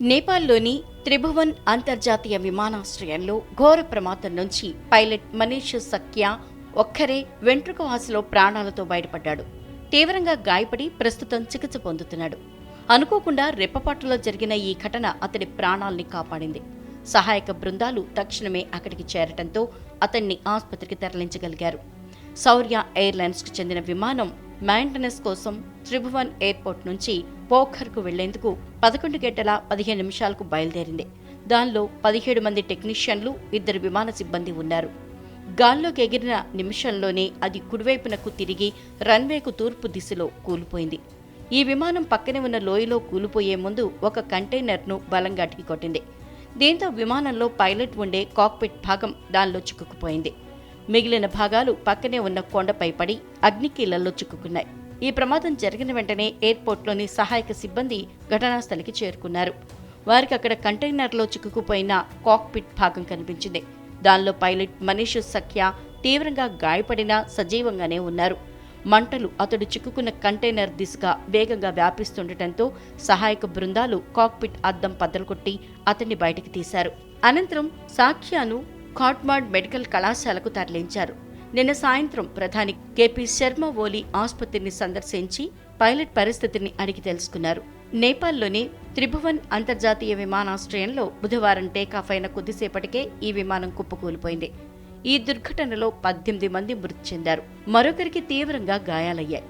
నేపాల్లోని త్రిభువన్ అంతర్జాతీయ విమానాశ్రయంలో ఘోర ప్రమాదం నుంచి పైలట్ మనీష్ సఖ్యా ఒక్కరే వెంట్రుకవాసిలో ప్రాణాలతో బయటపడ్డాడు. తీవ్రంగా గాయపడి ప్రస్తుతం చికిత్స పొందుతున్నాడు. అనుకోకుండా రెప్పపాటులో జరిగిన ఈ ఘటన అతడి ప్రాణాల్ని కాపాడింది. సహాయక బృందాలు తక్షణమే అక్కడికి చేరటంతో అతన్ని ఆసుపత్రికి తరలించగలిగారు. శౌర్య ఎయిర్లైన్స్కు చెందిన విమానం మెయింటెనెన్స్ కోసం త్రిభువన్ ఎయిర్పోర్ట్ నుంచి పోఖర్కు వెళ్ళేందుకు పదకొండు గంటల పదిహేను నిమిషాలకు బయలుదేరింది. దానిలో పదిహేడు మంది టెక్నీషియన్లు ఇద్దరు విమాన సిబ్బంది ఉన్నారు. గాల్లోకి ఎగిరిన నిమిషంలోనే అది కుడివైపునకు తిరిగి రన్వేకు తూర్పు దిశలో కూలిపోయింది. ఈ విమానం పక్కనే ఉన్న లోయలో కూలిపోయే ముందు ఒక కంటైనర్ను బలంగా ఢీకొట్టింది దీంతో విమానంలో పైలట్ ఉండే కాక్పిట్ భాగం దానిలో చిక్కుకుపోయింది. మిగిలిన భాగాలు పక్కనే ఉన్న కొండపై పడి అగ్నికీలల్లో చిక్కుకున్నాయి. ఈ ప్రమాదం జరిగిన వెంటనే ఎయిర్పోర్ట్లోని సహాయక సిబ్బంది ఘటనాస్థలికి చేరుకున్నారు. వారికి అక్కడ కంటైనర్లో చిక్కుకుపోయిన కాక్పిట్ భాగం కనిపించింది. దానిలో పైలట్ మనీష్ సఖ్య తీవ్రంగా గాయపడినా సజీవంగానే ఉన్నారు. మంటలు అతడు చిక్కుకున్న కంటైనర్ దిశగా వేగంగా వ్యాపిస్తుండటంతో సహాయక బృందాలు కాక్పిట్ అద్దం పద్దలుకొట్టి అతన్ని బయటికి తీశారు. అనంతరం సాఖ్యాను కాట్మాడ్ మెడికల్ కళాశాలకు తరలించారు. నిన్న సాయంత్రం ప్రధాని కేపీ శర్మ ఓలీ ఆసుపత్రిని సందర్శించి పైలట్ పరిస్థితిని అడిగి తెలుసుకున్నారు. నేపాల్లోని త్రిభువన్ అంతర్జాతీయ విమానాశ్రయంలో బుధవారం టేకాఫ్ అయిన కొద్దిసేపటికే ఈ విమానం కుప్పకూలిపోయింది. ఈ దుర్ఘటనలో పద్దెనిమిది మంది మృతి చెందారు. మరొకరికి తీవ్రంగా గాయాలయ్యాయి.